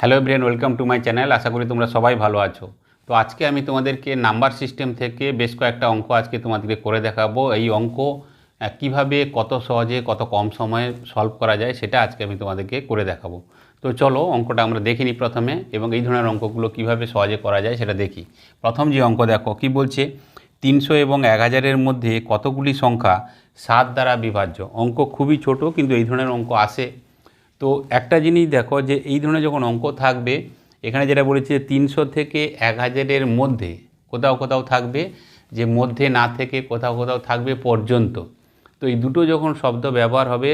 Hello brain welcome to my channel আশা করি তোমরা সবাই ভালো আছো। তো আজকে আমি তোমাদেরকে নাম্বার সিস্টেম থেকে বেশ কয়েকটা অঙ্ক আজকে তোমাদেরকে করে দেখাবো। এই অঙ্ক কীভাবে কত সহজে, কত কম সময়ে সলভ করা যায় সেটা আজকে আমি তোমাদেরকে করে দেখাবো। তো চলো অঙ্কটা আমরা দেখে নিই প্রথমে এবং এই ধরনের অঙ্কগুলো কীভাবে সহজে করা যায় সেটা দেখি। প্রথম যে অঙ্ক দেখো, কি বলছে? তিনশো এবং এক হাজারের মধ্যে কতগুলি সংখ্যা সাত দ্বারা বিভাজ্য? অঙ্ক খুবই ছোট, কিন্তু এই ধরনের অঙ্ক আসে। তো একটা জিনিস দেখো যে এই ধরনের যখন অঙ্ক থাকবে, এখানে যেটা বলেছি যে তিনশো থেকে এক হাজারের মধ্যে কোথাও কোথাও থাকবে, যে মধ্যে না থেকে কোথাও কোথাও থাকবে পর্যন্ত। তো এই দুটো যখন শব্দ ব্যবহার হবে,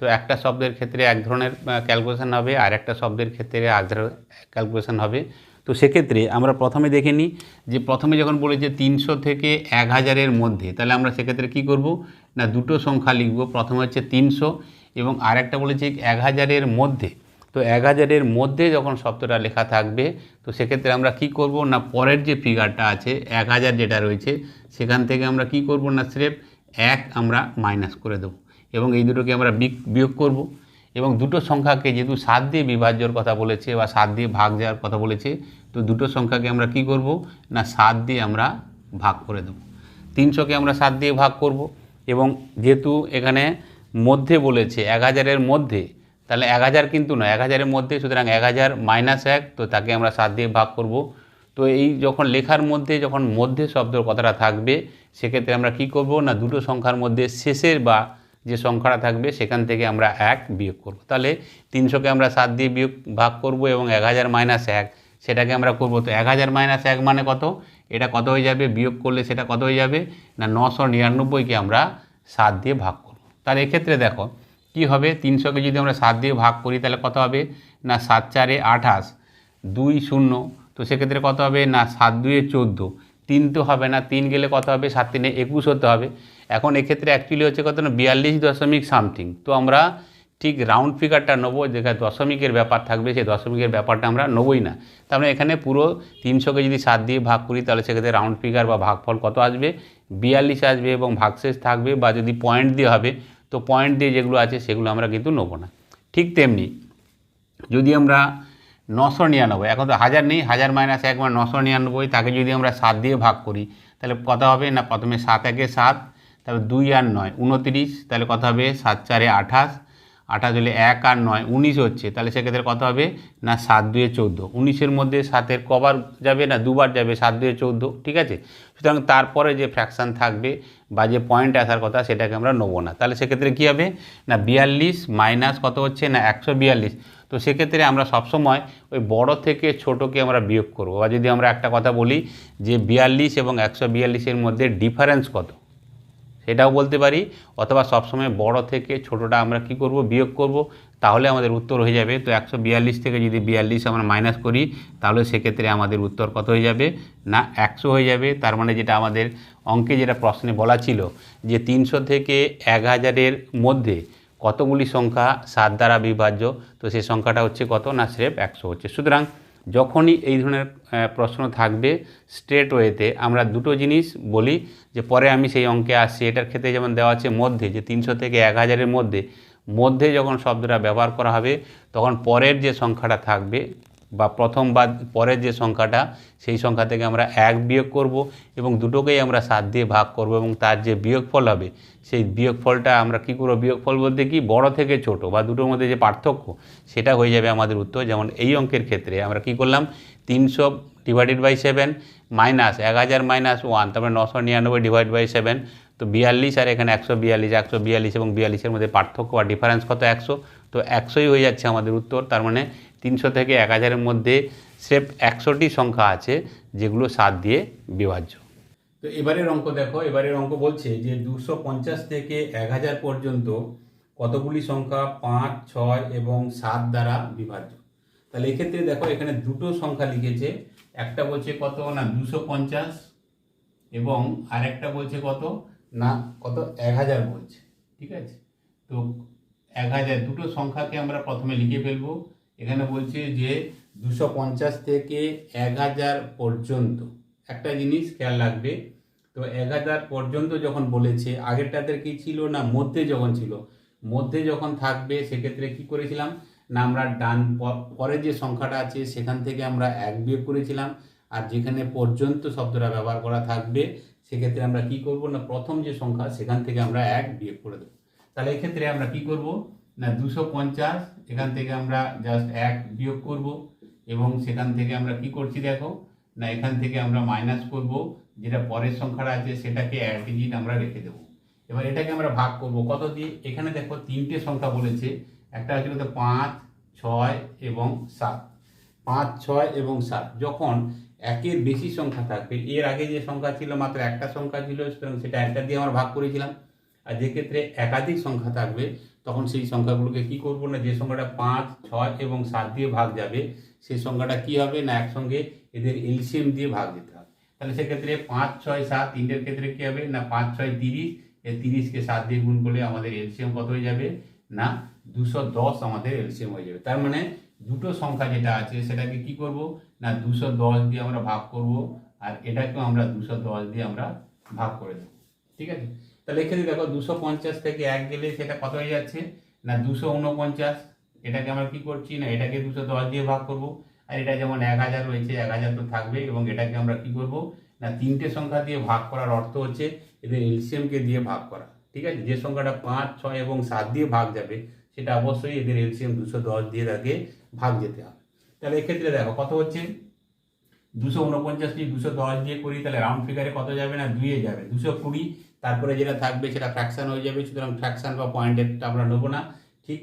তো একটা শব্দের ক্ষেত্রে এক ধরনের ক্যালকুলেশন হবে, আর একটা শব্দের ক্ষেত্রে ধরনের ক্যালকুলেশন হবে। তো সেক্ষেত্রে আমরা প্রথমে দেখে নিই যে প্রথমে যখন বলেছে তিনশো থেকে এক হাজারের মধ্যে, তাহলে আমরা সেক্ষেত্রে কী করব? না দুটো সংখ্যা লিখব। প্রথমে হচ্ছে তিনশো এবং আরেকটা বলেছি এক হাজারের মধ্যে। তো এক হাজারের মধ্যে যখন শব্দটা লেখা থাকবে, তো সেক্ষেত্রে আমরা কি করব না, পরের যে ফিগারটা আছে, এক হাজার যেটা রয়েছে, সেখান থেকে আমরা কি করব না, স্রেফ এক আমরা মাইনাস করে দেবো। এবং এই দুটোকে আমরা বিয়োগ করব। এবং দুটো সংখ্যাকে যেহেতু সাত দিয়ে বিভাজ্যর কথা বলেছে বা সাত দিয়ে ভাগ যাওয়ার কথা বলেছে, তো দুটো সংখ্যাকে আমরা কি করব না, সাত দিয়ে আমরা ভাগ করে দেবো। তিনশোকে আমরা সাত দিয়ে ভাগ করব। এবং যেহেতু এখানে মধ্যে বলেছে এক হাজারের মধ্যে, তাহলে এক হাজার কিন্তু নয়, এক হাজারের মধ্যে, সুতরাং এক হাজার মাইনাস এক, তো তাকে আমরা সাত দিয়ে ভাগ করব। তো এই যখন লেখার মধ্যে, যখন মধ্যে শব্দের কথাটা থাকবে, সেক্ষেত্রে আমরা কি করব না, দুটো সংখ্যার মধ্যে শেষের বা যে সংখ্যাটা থাকবে, সেখান থেকে আমরা এক বিয়োগ করব। তাহলে তিনশোকে আমরা সাত দিয়ে বিয়োগ ভাগ করব এবং এক হাজার মাইনাস এক, সেটাকে আমরা করব। তো এক হাজার মাইনাস এক মানে কত? এটা কত হয়ে যাবে? বিয়োগ করলে সেটা কত হয়ে যাবে? না, নশো নিরানব্বইকে আমরা সাত দিয়ে ভাগ করব। তাহলে এক্ষেত্রে দেখো, কি হবে? তিনশোকে যদি আমরা সাত দিয়ে ভাগ করি, তাহলে কত হবে? না, সাত চারে আঠাশ, দুই শূন্য। তো সেক্ষেত্রে কত হবে? না, সাত দুয়ে চোদ্দ। তিন তো হবে না, তিন গেলে কত হবে? সাত তিনে একুশ হতে হবে। এখন এক্ষেত্রে অ্যাকচুয়ালি হচ্ছে কত না, বিয়াল্লিশ দশমিক সামথিং তো আমরা ঠিক রাউন্ড ফিগারটা নেব যেখানে দশমিকের ব্যাপার থাকবে, সেই দশমিকের ব্যাপারটা আমরা নেবই না। মানে এখানে পুরো তিনশোকে যদি সাত দিয়ে ভাগ করি, তাহলে সেক্ষেত্রে রাউন্ড ফিগার বা ভাগফল কত আসবে? বিয়াল্লিশ আসবে এবং ভাগশেষ থাকবে বা যদি পয়েন্ট দিয়ে হবে তো পয়েন্ট দিয়ে যেগুলো আছে সেগুলো আমরা কিন্তু নেব না। ঠিক তেমনি যদি আমরা নশো নিরানব্বই, এখন তো হাজার নেই, হাজার মাইনাস এক মানে নশো নিরানব্বই, তাকে যদি আমরা সাত দিয়ে ভাগ করি, তাহলে কত হবে? না, প্রথমে সাত একে সাত, তারপর দুই আর নয়, উনতিরিশ, তাহলে কত হবে? সাত চারে আঠাশ আঠাশ হলে এক আর নয়, উনিশ হচ্ছে, তাহলে সেক্ষেত্রে কত হবে? না, সাত দুয়ে চৌদ্দো, উনিশের মধ্যে সাতের কবার যাবে না, দুবার যাবে, সাত দুয়ে চৌদ্দো, ঠিক আছে? সুতরাং তারপরে যে ফ্র্যাকশান থাকবে বা যে পয়েন্ট আসার কথা সেটাকে আমরা নেব না। তাহলে সেক্ষেত্রে কী হবে? না বিয়াল্লিশ মাইনাস কত হচ্ছে? না একশো বিয়াল্লিশ। তো সেক্ষেত্রে আমরা সবসময় ওই বড় থেকে ছোটোকে আমরা বিয়োগ করব। বা যদি আমরা একটা কথা বলি যে বিয়াল্লিশ এবং একশো বিয়াল্লিশের মধ্যে ডিফারেন্স কত? সেটাও বলতে পারি। অথবা সবসময় বড় থেকে ছোটোটা আমরা কি করব? বিয়োগ করব। তাহলে আমাদের উত্তর হয়ে যাবে। তো একশো বিয়াল্লিশ থেকে যদি বিয়াল্লিশ আমরা মাইনাস করি, তাহলে সেক্ষেত্রে আমাদের উত্তর কত হয়ে যাবে? না, একশো হয়ে যাবে। তার মানে যেটা আমাদের অঙ্কে যেটা প্রশ্নে বলা ছিল যে তিনশো থেকে এক হাজারের মধ্যে কতগুলি সংখ্যা সাত দ্বারা বিভাজ্য? তো সেই সংখ্যাটা হচ্ছে কত? না, স্রেফ একশো হচ্ছে। সুতরাং যখনই এই ধরনের প্রশ্ন থাকবে স্ট্রেট ওয়েতে আমরা দুটো জিনিস বলি যে পরে আমি সেই অঙ্কে আসছি। এটার ক্ষেত্রে যেমন দেওয়া আছে মধ্যে, যে তিনশো থেকে এক হাজারের মধ্যে মধ্যে যখন শব্দটা ব্যবহার করা হবে, তখন পরের যে সংখ্যাটা থাকবে বা প্রথম বা পরের যে সংখ্যাটা, সেই সংখ্যা থেকে আমরা এক বিয়োগ করব এবং দুটোকেই আমরা সাত দিয়ে ভাগ করব এবং তার যে বিয়োগফল হবে, সেই বিয়োগফলটা আমরা কী করব? বিয়োগফল বলতে কি? বড় থেকে ছোট বা দুটোর মধ্যে যে পার্থক্য, সেটা হয়ে যাবে আমাদের উত্তর। যেমন এই অঙ্কের ক্ষেত্রে আমরা কি করলাম? তিনশো ডিভাইডেড বাই সেভেন মাইনাস এক হাজার মাইনাস ওয়ান তারপরে নশো নিরানব্বই ডিভাইড বাই সেভেন তো বিয়াল্লিশ আর এখানে একশো বিয়াল্লিশ একশো বিয়াল্লিশ এবং বিয়াল্লিশের মধ্যে পার্থক্য বা ডিফারেন্স কত? একশো। তো একশোই হয়ে যাচ্ছে আমাদের উত্তর, তার মানে তিনশো থেকে এক হাজারের মধ্যে স্রেফ একশোটি সংখ্যা আছে যেগুলো সাত দিয়ে বিভাজ্য। তো এবারের অঙ্ক দেখো, এবারের অঙ্ক বলছে যে দুশো পঞ্চাশ থেকে এক হাজার পর্যন্ত কতগুলি সংখ্যা? পাঁচ, ছয় এবং সাত দ্বারা বিভাজ্য। তাহলে এক্ষেত্রে দেখো এখানে দুটো সংখ্যা লিখেছে, একটা বলছে কত? না, দুশো পঞ্চাশ এবং আরেকটা বলছে কত? না, কত? এক হাজার বলছে, ঠিক আছে? তো এক হাজার, দুটো সংখ্যাকে আমরা প্রথমে লিখে ফেলব। এখানে বলছে যে দুশো পঞ্চাশ থেকে এক হাজার পর্যন্ত, একটা জিনিস খেয়াল রাখবে। তো এক হাজার পর্যন্ত যখন বলেছে, আগেরটাদের কি ছিল না, মধ্যে যখন ছিল, মধ্যে যখন থাকবে, সেক্ষেত্রে কি করেছিলাম? না, আমরা ডান পরে যে সংখ্যাটা আছে, সেখান থেকে আমরা এক বিয়োগ করেছিলাম। আর যেখানে পর্যন্ত শব্দটা ব্যবহার করা থাকবে সেক্ষেত্রে আমরা কি করব না, প্রথম যে সংখ্যা, সেখান থেকে আমরা এক বিয়োগ করে দেবো। তাহলে এক্ষেত্রে আমরা কি করব না, দুশো পঞ্চাশ, এখান থেকে আমরা জাস্ট এক বিয়োগ করব এবং সেখান থেকে আমরা কি করছি দেখো, না এখান থেকে আমরা মাইনাস করব, যেটা পরের সংখ্যাটা আছে সেটাকে এক ডিজিট আমরা রেখে দেবো। এবার এটাকে আমরা ভাগ করব কত দিয়ে? এখানে দেখো তিনটে সংখ্যা বলেছে, একটা হচ্ছে কত পাঁচ, ছয় এবং সাত। পাঁচ, ছয় এবং সাত, যখন একের বেশি সংখ্যা থাকবে। এর আগে যে সংখ্যা ছিল মাত্র একটা সংখ্যা ছিল, সুতরাং সেটা একটা দিয়ে আমরা ভাগ করেছিলাম। আর যে ক্ষেত্রে একাধিক সংখ্যা থাকবে, তখন সেই সংখ্যাগুলোকে কি করব না, যে সংখ্যাটা পাঁচ, ছয় এবং সাত দিয়ে ভাগ যাবে, সেই সংখ্যাটা কি হবে না, একসঙ্গে এদের এলসিএম দিয়ে ভাগ দিতে হবে। তাহলে সেক্ষেত্রে পাঁচ, ছয়, সাত, তিনটের ক্ষেত্রে কি হবে না, পাঁচ, ছয়, তিরিশ এই তিরিশকে সাত দিয়ে গুণ করলে আমাদের এলসিএম কত হয়ে যাবে? না, দুশো দশ আমাদের এলসিএম হয়ে যাবে। তার মানে দুটো সংখ্যা যেটা আছে সেটাকে কি করব? না, দুশো দশ দিয়ে আমরা ভাগ করব আর এটাকেও আমরা দুশো দশ দিয়ে আমরা ভাগ করে দেবো। ঠিক আছে? তাহলে এক্ষেত্রে দেখো দুশো পঞ্চাশ থেকে এক গেলে সেটা কত হয়ে যাচ্ছে? না, দুশো উনপঞ্চাশ এটাকে আমরা কি করছি? না, এটাকে দুশো দশ দিয়ে ভাগ করব। আর এটা যেমন এক হাজার রয়েছে এক হাজার তো থাকবে এবং এটাকে আমরা কি করব? না, তিনটে সংখ্যা দিয়ে ভাগ করার অর্থ হচ্ছে এদের এলসিএমকে দিয়ে ভাগ করা। ঠিক আছে? যে সংখ্যাটা পাঁচ, ছয় এবং সাত দিয়ে ভাগ যাবে, সেটা অবশ্যই এদের এলসিএম দুশো দশ দিয়ে তাকে ভাগ যেতে হবে। তাহলে এক্ষেত্রে দেখো, কত হচ্ছে? দুশো উনপঞ্চাশটি দুশো দশ দিয়ে করি, তাহলে রাউন্ড ফিগারে কত যাবে না? দুইয়ে যাবে। দুশো কুড়ি, তারপরে যেটা থাকবে সেটা ফ্র্যাকশন হয়ে যাবে, সুতরাং ফ্র্যাকশন বা পয়েন্টেরটা আমরা নেব না। ঠিক?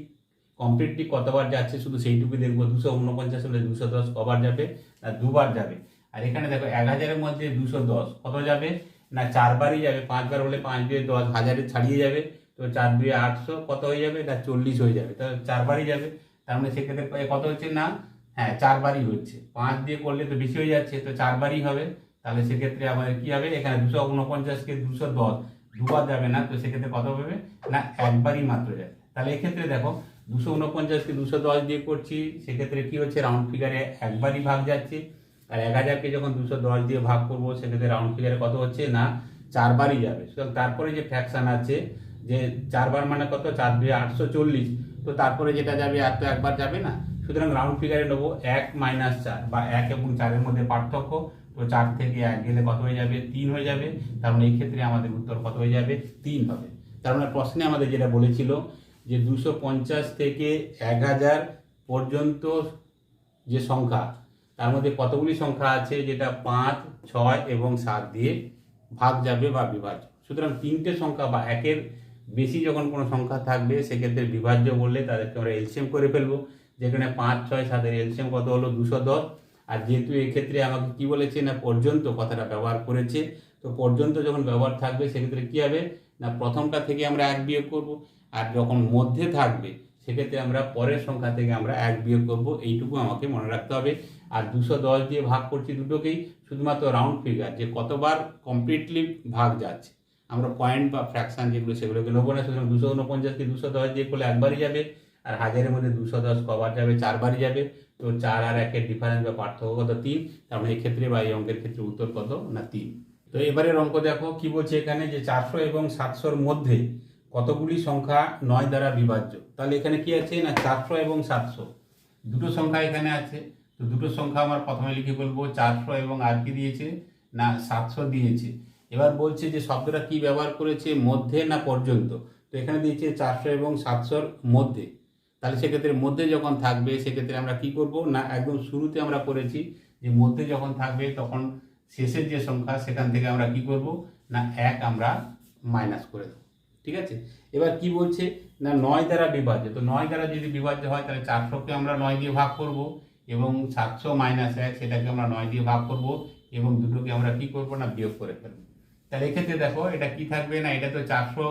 কমপ্লিটলি কতবার যাচ্ছে শুধু সেইটুকু দেখব। দুশো উনপঞ্চাশ হলে দুশো দশ কবার যাবে না দুবার যাবে? আর এখানে দেখো, এক হাজারের মধ্যে দুশো দশ কত যাবে? না, চারবারই যাবে। পাঁচবার হলে পাঁচ দুয়ে দশ, হাজারে ছাড়িয়ে যাবে। তো চার দুয়ে আটশো কত হয়ে যাবে? না, চল্লিশ হয়ে যাবে। তো চারবারই যাবে। তার মানে সেক্ষেত্রে কত হচ্ছে না? হ্যাঁ চারবারই হচ্ছে। পাঁচ দিয়ে করলে তো বেশি হয়ে যাচ্ছে, তো চারবারই হবে। তাহলে সেক্ষেত্রে আমাদের কি হবে? এখানে দুশো উনপঞ্চাশকে দুশো দশ। দুবার যাবে না, তো সেক্ষেত্রে কত হবে? না, একবারই মাত্র যাবে। তাহলে এক্ষেত্রে দেখো, দুশো উনপঞ্চাশকে দুশো দশ দিয়ে করছি, সেক্ষেত্রে কি হচ্ছে? রাউন্ড ফিগারে একবারই ভাগ যাচ্ছে। আর এক হাজারকে যখন দুশো দশ দিয়ে ভাগ করব, সেক্ষেত্রে রাউন্ড ফিগারে কত হচ্ছে? না, চারবারই যাবে। সুতরাং তারপরে যে ফ্র্যাকশন আছে, যে চারবার মানে কত? চার দুই আটশো চল্লিশ। তো তারপরে যেটা যাবে আর তো একবার যাবে না। সুতরাং রাউন্ড ফিগারে নেব এক মাইনাস চার বা এক এবং চারের মধ্যে পার্থক্য। তো চার থেকে এক গেলে কত হয়ে যাবে? তিন হয়ে যাবে। তার মানে এই ক্ষেত্রে আমাদের উত্তর কত হয়ে যাবে? তিন হবে। তার মানে প্রশ্নে আমাদের যেটা বলেছিল যে দুশো পঞ্চাশ থেকে এক হাজার পর্যন্ত যে সংখ্যা, তার মধ্যে কতগুলি সংখ্যা আছে? যেটা পাঁচ, ছয় এবং সাত দিয়ে ভাগ যাবে বা বিভাজ্য। সুতরাং তিনটে সংখ্যা বা একের বেশি যখন কোনো সংখ্যা থাকবে, সেক্ষেত্রে বিভাজ্য বললে তাদেরকে আমরা এলসিএম করে ফেলব। যেখানে পাঁচ, ছয়, সাতের এলসিএম কত হলো? দুশো দশ। আর যেহেতু এক্ষেত্রে আমাকে কি বলেছে? না, পর্যন্ত কথাটা ব্যবহার করেছে। তো পর্যন্ত যখন ব্যবহার থাকবে, সেক্ষেত্রে কী হবে? না, প্রথমটা থেকে আমরা এক বিয়োগ করব। আর যখন মধ্যে থাকবে, সেক্ষেত্রে আমরা পরের সংখ্যা থেকে আমরা এক বিয়োগ করব। এইটুকু আমাকে মনে রাখতে হবে। আর দুশো দশ দিয়ে ভাগ করছি দুটোকেই, শুধুমাত্র রাউন্ড ফিগার যে কতবার কমপ্লিটলি ভাগ যাচ্ছে। আমরা পয়েন্ট বা ফ্র্যাকশন যেগুলো, সেগুলোকে নেব না, সুতরাং দুশো উনপঞ্চাশকে দুশো দশ দিয়ে করলে একবারই যাবে, আর হাজারের মধ্যে দুশো দশ কবার যাবে, চারবারই যাবে। তো চার আর একের ডিফারেন্স বা পার্থক্য কত? তিন। তার মানে এই ক্ষেত্রে বা এই অঙ্কের ক্ষেত্রে উত্তর কত? না, তিন। তো এবারের অঙ্ক দেখো, কি বলছে এখানে যে চারশো এবং সাতশোর মধ্যে কতগুলি সংখ্যা নয় দ্বারা বিভাজ্য? তাহলে এখানে কি আছে? না, চারশো এবং সাতশো। দুটো সংখ্যা এখানে আছে। তো দুটো সংখ্যা আমার প্রথমে লিখে বলব, চারশো এবং আর কি দিয়েছে? না, সাতশো দিয়েছে। এবার বলছে যে শব্দটা কি ব্যবহার করেছে, মধ্যে না পর্যন্ত? তো এখানে দিয়েছে চারশো এবং সাতশোর মধ্যে। তাহলে সেক্ষেত্রে মধ্যে যখন থাকবে, সেক্ষেত্রে আমরা কি করব? না, একদম শুরুতে আমরা করেছি যে মধ্যে যখন থাকবে, তখন শেষের যে সংখ্যা, সেখান থেকে আমরা কি করব? না, এক আমরা মাইনাস করে দেবো। ঠিক আছে? এবার কি বলছে? না, নয় দ্বারা বিভাজ্য। তো নয় দ্বারা যদি বিভাজ্য হয়, তাহলে চারশোকে আমরা নয় দিয়ে ভাগ করব এবং সাতশো মাইনাস এক, সেটাকে আমরা নয় দিয়ে ভাগ করব এবং দুটোকে আমরা কি করব? না, বিয়োগ করে ফেলব। তাহলে এক্ষেত্রে দেখো, এটা কি থাকবে না? এটা তো চারশো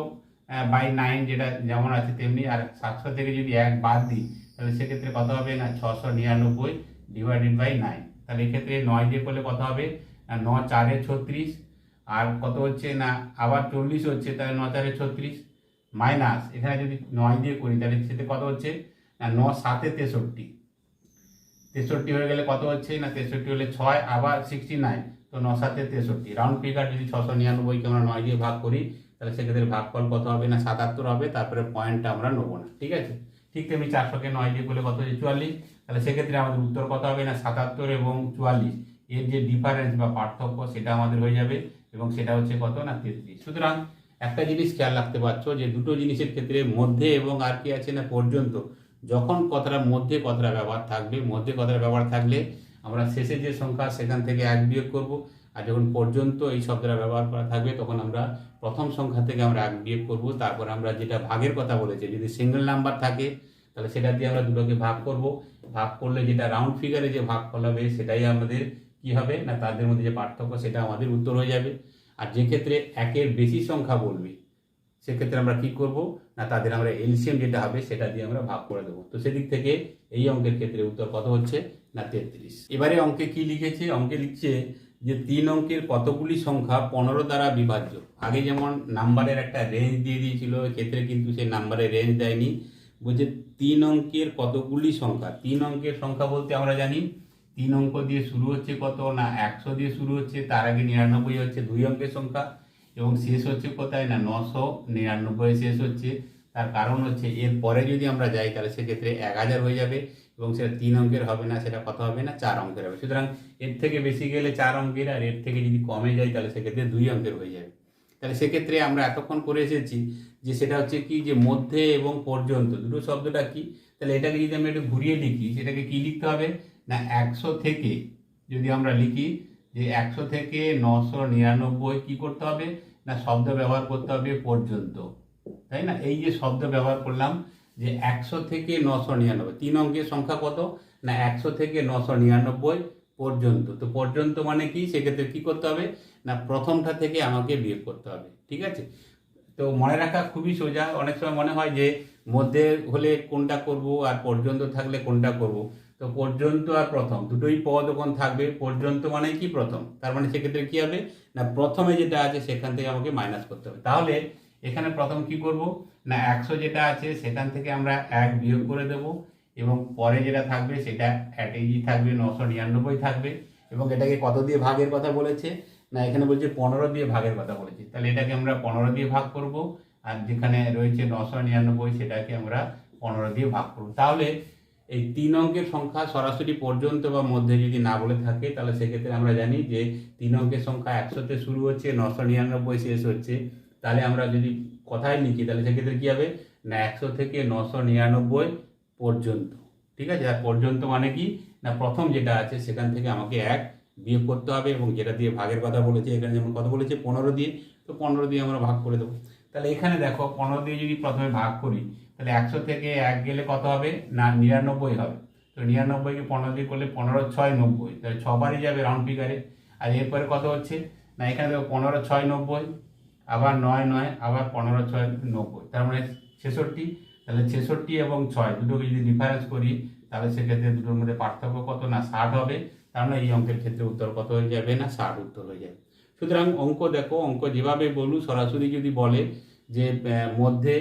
বাই নাইন যেটা যেমন আছে তেমনি, আর সাতশো থেকে যদি এক বাদ দিই, তাহলে সেক্ষেত্রে কত হবে না? ছশো নিরানব্বই ডিভাইডেড বাই নাইন তাহলে এক্ষেত্রে নয় দিয়ে করলে কত হবে? না চারে ছত্রিশ। আর কত হচ্ছে না? আবার চল্লিশ হচ্ছে, তাহলে ন চারে ছত্রিশ। মাইনাস এখানে যদি নয় দিয়ে করি, তাহলে সেটা কত হচ্ছে? না ন সাতে তেষট্টি। তেষট্টি হয়ে গেলে কত হচ্ছে না? তেষট্টি হলে ছয়, আবার সিক্সটি নাইন তো ন সাতে তেষট্টি। রাউন্ড ফিগার যদি ছশো নিরানব্বইকে আমরা নয় দিয়ে ভাগ করি, তাহলে সেক্ষেত্রে ভাগফল কত হবে না সাতাত্তর হবে, তারপরে পয়েন্টটা আমরা নেব না। ঠিক আছে? ঠিক তেমনি চারশোকে নয় দিয়ে করলে কত হচ্ছে চুয়াল্লিশ? তাহলে সেক্ষেত্রে আমাদের উত্তর কত হবে না সাতাত্তর এবং চুয়াল্লিশ। এর যে ডিফারেন্স বা পার্থক্য সেটা আমাদের হয়ে যাবে এবং সেটা হচ্ছে কত না তেত্রিশ। সুতরাং একটা জিনিস খেয়াল রাখতে পারছ যে দুটো জিনিসের ক্ষেত্রে মধ্যে এবং আর কি আছে না পর্যন্ত, যখন কথাটা মধ্যে কথাটা ব্যবহার থাকবে, মধ্যে কথাটা ব্যবহার থাকলে আমরা শেষে যে সংখ্যা, সেখান থেকে এক বিয়োগ করব। আর যখন পর্যন্ত এই শব্দটা ব্যবহার করা থাকবে, তখন আমরা প্রথম সংখ্যা থেকে আমরা এক বিয়োগ করব। তারপর আমরা যেটা ভাগের কথা বলেছি, যদি সিঙ্গেল নাম্বার থাকে, তাহলে সেটা দিয়ে আমরা দুটোকে ভাগ করব। ভাগ করলে যেটা রাউন্ড ফিগারে যে ভাগ হবে, সেটাই আমাদের কি হবে? না, তাদের মধ্যে যে পার্থক্য, সেটা আমাদের উত্তর হয়ে যাবে। আর যে ক্ষেত্রে একের বেশি সংখ্যা বলবে সেক্ষেত্রে আমরা কি করব? না, তাদের আমরা এলসিএম যেটা হবে, সেটা দিয়ে আমরা ভাগ করে দেবো। তো সেদিক থেকে এই অঙ্কের ক্ষেত্রে উত্তর কত হচ্ছে? না তেত্রিশ। এবারে অঙ্কে কি লিখেছে? অঙ্কে লিখছে যে তিন অঙ্কের কতগুলি সংখ্যা পনেরো দ্বারা বিভাজ্য। আগে যেমন নাম্বারের একটা রেঞ্জ দিয়ে দিয়েছিল ক্ষেত্রে কিন্তু সেই নাম্বারের রেঞ্জ দেয়নি। বলছে তিন অঙ্কের কতগুলি সংখ্যা? তিন অঙ্কের সংখ্যা বলতে আমরা জানি, তিন অঙ্ক দিয়ে শুরু হচ্ছে কত না একশো দিয়ে শুরু হচ্ছে, তার আগে নিরানব্বই হচ্ছে দুই অঙ্কের সংখ্যা, এবং শেষ হচ্ছে কোথায় না নশো নিরানব্বই শেষ হচ্ছে। তার কারণ হচ্ছে এর পরে যদি আমরা যাই তাহলে সেক্ষেত্রে এক হাজার হয়ে যাবে। এবং সেটা তিন অঙ্কের হবে না, সেটা কত হবে না? চার অঙ্কের হবে। সুতরাং এর থেকে বেশি গেলে চার অঙ্কের, আর এর থেকে যদি কমে যায়, তাহলে সেক্ষেত্রে দুই অঙ্কের হয়ে যাবে। তাহলে সেক্ষেত্রে আমরা এতক্ষণ করে এসেছি যে সেটা হচ্ছে কি? যে মধ্যে এবং পর্যন্ত, দুটো শব্দটা কি? তাহলে এটাকে যদি আমরা একটু ঘুরিয়ে লিখি, সেটাকে কি লিখতে হবে? না, একশো থেকে যদি আমরা লিখি, যে একশো থেকে নশো নিরানব্বই কী করতে হবে? না, শব্দ ব্যবহার করতে হবে পর্যন্ত। তাই না? এই যে শব্দ ব্যবহার করলাম যে একশো থেকে নশো নিরানব্বই। তিন অঙ্কের সংখ্যা কত? না, একশো থেকে নশো নিরানব্বই পর্যন্ত। তো পর্যন্ত মানে কি? সেক্ষেত্রে কি করতে হবে? না, প্রথমটা থেকে আমাকে বিয়ে করতে হবে। ঠিক আছে? তো মনে রাখা খুবই সোজা। অনেক সময় মনে হয় যে মধ্যে হলে কোনটা করব আর পর্যন্ত থাকলে কোনটা করব। তো পর্যন্ত আর প্রথম, দুটোই পদ ওখানে থাকবে, পর্যন্ত মানে কি প্রথম? তার মানে সেক্ষেত্রে কি হবে? না, প্রথমে যেটা আছে সেখান থেকে আমাকে মাইনাস করতে হবে। তাহলে এখানে প্রথম কি করব? না, একশো যেটা আছে সেখান থেকে আমরা এক বিয়োগ করে দেব এবং পরে যেটা থাকবে সেটা অ্যাটেজি থাকবে, নশো নিরানব্বই থাকবে এবং এটাকে কত দিয়ে ভাগের কথা বলেছে? না, এখানে বলছে পনেরো দিয়ে ভাগের কথা বলেছে। তাহলে এটাকে আমরা পনেরো দিয়ে ভাগ করব আর যেখানে রয়েছে নশো নিরানব্বই সেটাকে আমরা পনেরো দিয়ে ভাগ করব। তাহলে এই তিন অঙ্কের সংখ্যা সরাসরি পর্যন্ত বা মধ্যে যদি না বলে থাকে, তাহলে সেক্ষেত্রে আমরা জানি যে তিন অঙ্কের সংখ্যা একশোতে শুরু হচ্ছে, নশো নিরানব্বই শেষ হচ্ছে। তাহলে আমরা যদি কথায় লিখি, তাহলে সেক্ষেত্রে কী হবে? না একশো থেকে নশো নিরানব্বই পর্যন্ত। ঠিক আছে? আর পর্যন্ত মানে কি? না প্রথম যেটা আছে সেখান থেকে আমাকে এক বিয়োগ করতে হবে এবং যেটা দিয়ে ভাগের কথা বলেছে, এখানে যেমন কথা বলেছে, পনেরো দিয়ে, তো পনেরো দিয়ে আমরা ভাগ করে দেবো। তাহলে এখানে দেখো, পনেরো দিয়ে যদি প্রথমে ভাগ করি, তাহলে একশো থেকে এক গেলে কত হবে? না, নিরানব্বই হবে। তো নিরানব্বইকে পনেরো দিয়ে করলে পনেরো, ছয়, নব্বই। তাহলে ছবারই যাবে রাউন্ড ফিগারে। আর এরপরে কত হচ্ছে? না, এখানে দেখো, পনেরো, ছয়, নব্বই। আবার নয় নয়, আবার পনেরো ছয় নব্বই। তার মানে ছেষট্টি, তাহলে ছেষট্টি এবং ছয় দুটোকে যদি ডিফারেন্স করি, তাহলে সেক্ষেত্রে দুটোর মধ্যে পার্থক্য কত না ষাট হবে? তার মানে এই অঙ্কের ক্ষেত্রে উত্তর কত হয়ে যাবে না ষাট উত্তর হয়ে যাবে। সুতরাং অঙ্ক দেখো, অঙ্ক যেভাবে বলু, সরাসরি যদি বলে যে মধ্যে,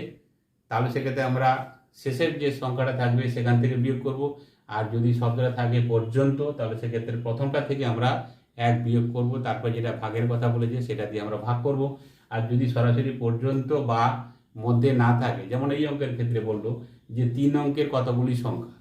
তাহলে সেক্ষেত্রে আমরা শেষের যে সংখ্যাটা থাকবে সেখান থেকে বিয়োগ করব। আর যদি শব্দটা থাকে পর্যন্ত, তাহলে সেক্ষেত্রে প্রথমটা থেকে আমরা এক বিয়োগ করব। তারপর যেটা ভাগের কথা বলেছে, সেটা দিয়ে আমরা ভাগ করব। আর যদি সরাসরি পর্যন্ত বা মধ্যে না থাকে, যেমন এই অঙ্কের ক্ষেত্রে বলল যে তিন অঙ্কের কতগুলি সংখ্যা?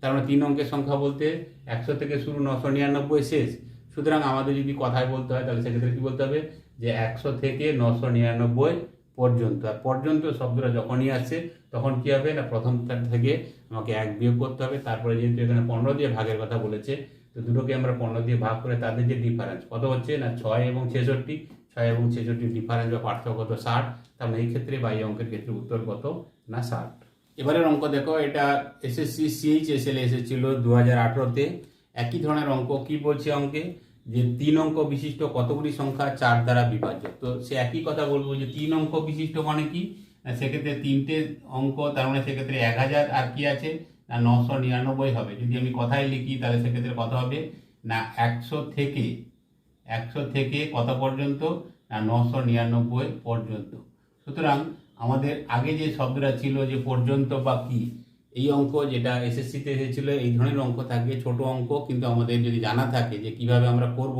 তার মানে তিন অঙ্কের সংখ্যা বলতে একশো থেকে শুরু নশো নিরানব্বই শেষ। সুতরাং আমাদের যদি কথায় বলতে হয়, তাহলে সেক্ষেত্রে কী বলতে হবে? যে একশো থেকে নশো নিরানব্বই পর্যন্ত। আর পর্যন্ত শব্দটা যখনই আসছে, তখন কী হবে না? প্রথমটা থেকে আমাকে এক বিয়োগ করতে হবে। তারপরে যেহেতু এখানে পনেরো দিয়ে ভাগের কথা বলেছে, তো দুটোকে আমরা পনেরো দিয়ে ভাগ করে তাদের যে ডিফারেন্স কত হচ্ছে না? ছয় এবং ছেষট্টি। ছয় এবং ছেষট্টির ডিফারেন্স বা পার্থক্য কত? ষাট। তার মানে এই ক্ষেত্রে বা অঙ্কের ক্ষেত্রে উত্তর কত? না, ষাট। এবারের অঙ্ক দেখো, এটা এসএসসি সিএইচএসএল এসেছিল দু হাজার আঠেরোতে একই ধরনের অঙ্ক, কি বলছে অঙ্কে? যে তিন অঙ্ক বিশিষ্ট কতগুলি সংখ্যা চার দ্বারা বিভাজ্য। তো সে একই কথা বলব যে তিন অঙ্ক বিশিষ্ট মানে কি? সেক্ষেত্রে তিনটে অঙ্ক, তার মানে সেক্ষেত্রে এক হাজার আর কি আছে? না, নশো নিরানব্বই হবে। যদি আমি কথায় লিখি, তাহলে সেক্ষেত্রে কত হবে? না, একশো থেকে একশো থেকে কত পর্যন্ত? না, নশো নিরানব্বই পর্যন্ত। সুতরাং আমাদের আগে যে শব্দটা ছিল যে পর্যন্ত বা কি, এই অঙ্ক যেটা এসএসসিতে এসেছিল, এই ধরনের অঙ্ক থাকে, ছোট অঙ্ক, কিন্তু আমাদের যদি জানা থাকে যে কীভাবে আমরা করব,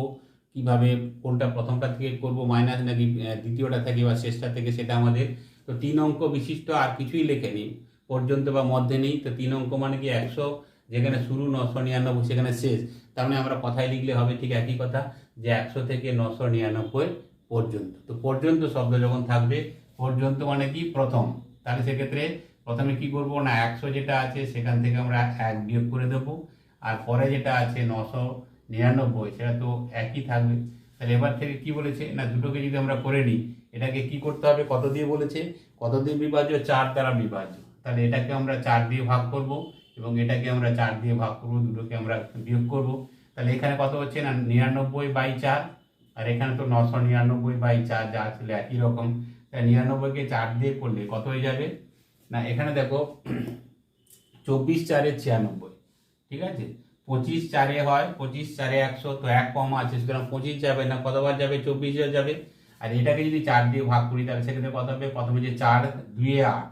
কীভাবে কোনটা প্রথমটা থেকে করব, মাইনাস নাকি দ্বিতীয়টা থেকে বা শেষটা থেকে, সেটা আমাদের, তো তিন অঙ্ক বিশিষ্ট আর কিছুই লেখেনি পর্যন্ত বা মধ্যে নেই, তো তিন অঙ্ক মানে কি একশো যেখানে শুরু নশো নিরানব্বই, সেখানে শেষ। তার মানে আমরা কথায় লিখলে হবে ঠিক একই কথা যে একশো থেকে নশো নিরানব্বই পর্যন্ত। তো পর্যন্ত শব্দ যখন থাকবে, পর্যন্ত মানে কি? প্রথম। তাহলে সেক্ষেত্রে প্রথমে কি করব না, একশো যেটা আছে সেখান থেকে আমরা এক বিয়োগ করে দেবো। আর পরে যেটা আছে নশো নিরানব্বই, সেটা তো একই থাকবে। তাহলে এবার থেকে কি বলেছে? না, দুটোকে যদি আমরা করে নিই, এটাকে কি করতে হবে? কত দিয়ে বলেছে? কত দিয়ে বিভাজ্য? চার দ্বারা বিভাজ্য। তাহলে এটাকে আমরা চার দিয়ে ভাগ করব। এবং এটাকে আমরা চার দিয়ে ভাগ করব, দুটোকে আমরা বিয়োগ করব। তাহলে এখানে কত হচ্ছে না? নিরানব্বই বাই চার। আর এখানে তো নশো নিরানব্বই বাই চার যা ছিল একই রকম। তাহলে নিরানব্বইকে চার দিয়ে করলে কত হয়ে যাবে? না, এখানে দেখো, চব্বিশ চারে ছিয়ানব্বই, ঠিক আছে? পঁচিশ চারে হয়, পঁচিশ চারে একশো, তো এক কম আছে, সুতরাং পঁচিশ যাবে না, কতবার যাবে? চব্বিশ যাবে। আর এটাকে যদি চার দিয়ে ভাগ করি, তাহলে সেখানে কত হবে? প্রথমে যে চার, দুয়ে আট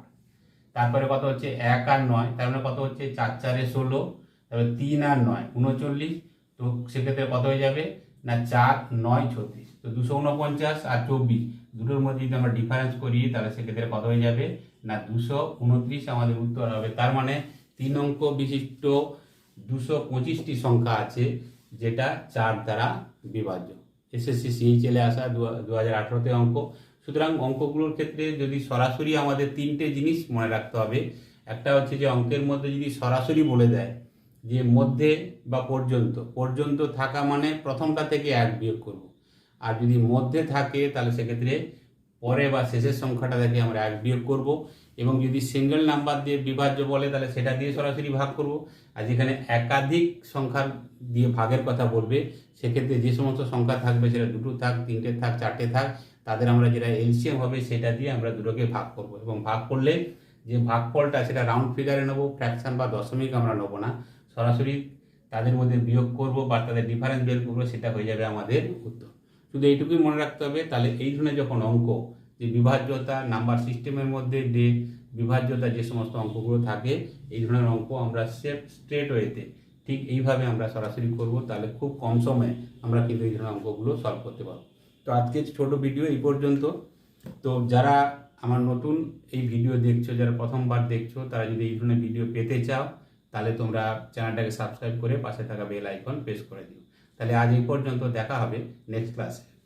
তারপরে কত হচ্ছে? এক আর নয়। তার মানে কত হচ্ছে? চার চারে ষোলো। তারপরে তিন আর নয়, উনচল্লিশ। তো সেক্ষেত্রে কত হয়ে যাবে? না, চার, নয়, ছত্রিশ। তো দুশো উনপঞ্চাশ আর চব্বিশ। দুটোর মধ্যে যদি আমরা ডিফারেন্স করি, তাহলে সেক্ষেত্রে কত হয়ে যাবে? না, দুশো উনত্রিশ আমাদের উত্তর হবে। তার মানে তিন অঙ্ক বিশিষ্ট দুশো পঁচিশটি সংখ্যা আছে, যেটা চার দ্বারা বিভাজ্য। এসএসসি সিই চলে আসা দু হাজার আঠেরোতে অঙ্ক। সুতরাং অঙ্কগুলোর ক্ষেত্রে যদি সরাসরি আমাদের তিনটে জিনিস মনে রাখতে হবে, একটা হচ্ছে যে অঙ্কের মধ্যে যদি সরাসরি বলে দেয় যে মধ্যে বা পর্যন্ত পর্যন্ত থাকা মানে প্রথমটা থেকে এক বিয়োগ করব। আর যদি মধ্যে থাকে, তাহলে সেক্ষেত্রে পরে বা শেষের সংখ্যাটা থেকে আমরা এক বিয়োগ করব। এবং যদি সিঙ্গেল নাম্বার দিয়ে বিভাজ্য বলে, তাহলে সেটা দিয়ে সরাসরি ভাগ করব। আর যেখানে একাধিক সংখ্যার দিয়ে ভাগের কথা বলবে, সেক্ষেত্রে যে সমস্ত সংখ্যা থাকবে সেটা দুটো থাক, তিনটে থাক, চারটে থাক তাদের আমরা যেটা এলসিএম হবে সেটা দিয়ে আমরা দুটোকে ভাগ করব। এবং ভাগ করলে যে ভাগফলটা সেটা রাউন্ড ফিগারে নেব ফ্র্যাকশন বা দশমিক আমরা নেব না। সরাসরি তাদের মধ্যে বিয়োগ করব বা তাদের ডিফারেন্স বের করব, সেটা হয়ে যাবে আমাদের উত্তর। শুধু এইটুকুই মনে রাখতে হবে, তাহলে এই ধরনের যখন অঙ্ক, যে বিভাজ্যতা নাম্বার সিস্টেমের মধ্যে যে বিভাজ্যতা, যে সমস্ত অঙ্কগুলো থাকে, এই ধরনের অঙ্ক আমরা সেফ স্ট্রেট ওয়েতে ঠিক এইভাবে আমরা সরাসরি করব, তাহলে খুব কম সময়ে আমরা কিন্তু এই ধরনের অঙ্কগুলো সলভ করতে পারব। তো আজকে ছোট ভিডিও এই পর্যন্ত। তো যারা আমার নতুন এই ভিডিও দেখছ, যারা প্রথমবার দেখছ, তারা যদি এই ধরনের ভিডিও পেতে চাও, তাহলে তোমরা চ্যানেলটাকে সাবস্ক্রাইব করে পাশে থাকা বেল আইকন প্রেস করে দিও। তাহলে আজ এই পর্যন্ত দেখা হবে নেক্সট ক্লাসে